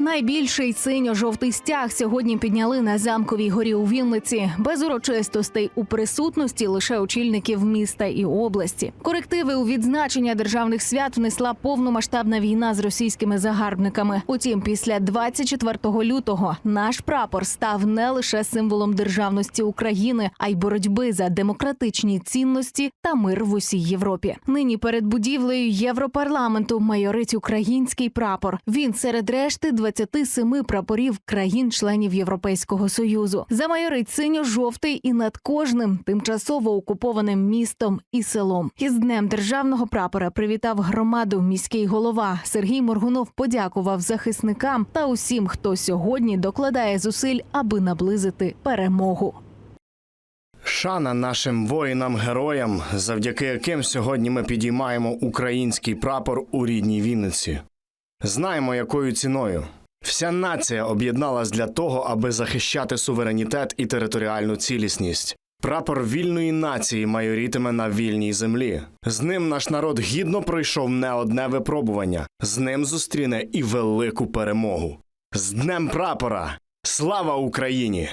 Найбільший синьо-жовтий стяг сьогодні підняли на замковій горі у Вінниці без урочистостей у присутності лише очільників міста і області. Корективи у відзначення державних свят внесла повномасштабна війна з російськими загарбниками. Утім, після 24 лютого наш прапор став не лише символом державності України, а й боротьби за демократичні цінності та мир в усій Європі. Нині перед будівлею Європарламенту майорить український прапор. Він серед решти 27 прапорів країн-членів Європейського союзу. Замайорить синьо-жовтий і над кожним тимчасово окупованим містом і селом. Із днем державного прапора привітав громаду міський голова Сергій Моргунов. Подякував захисникам та усім, хто сьогодні докладає зусиль, аби наблизити перемогу. Шана нашим воїнам-героям, завдяки яким сьогодні ми підіймаємо український прапор у рідній Вінниці. Знаємо, якою ціною. Вся нація об'єдналась для того, аби захищати суверенітет і територіальну цілісність. Прапор вільної нації майорітиме на вільній землі. З ним наш народ гідно пройшов не одне випробування, з ним зустріне і велику перемогу. З Днем прапора! Слава Україні!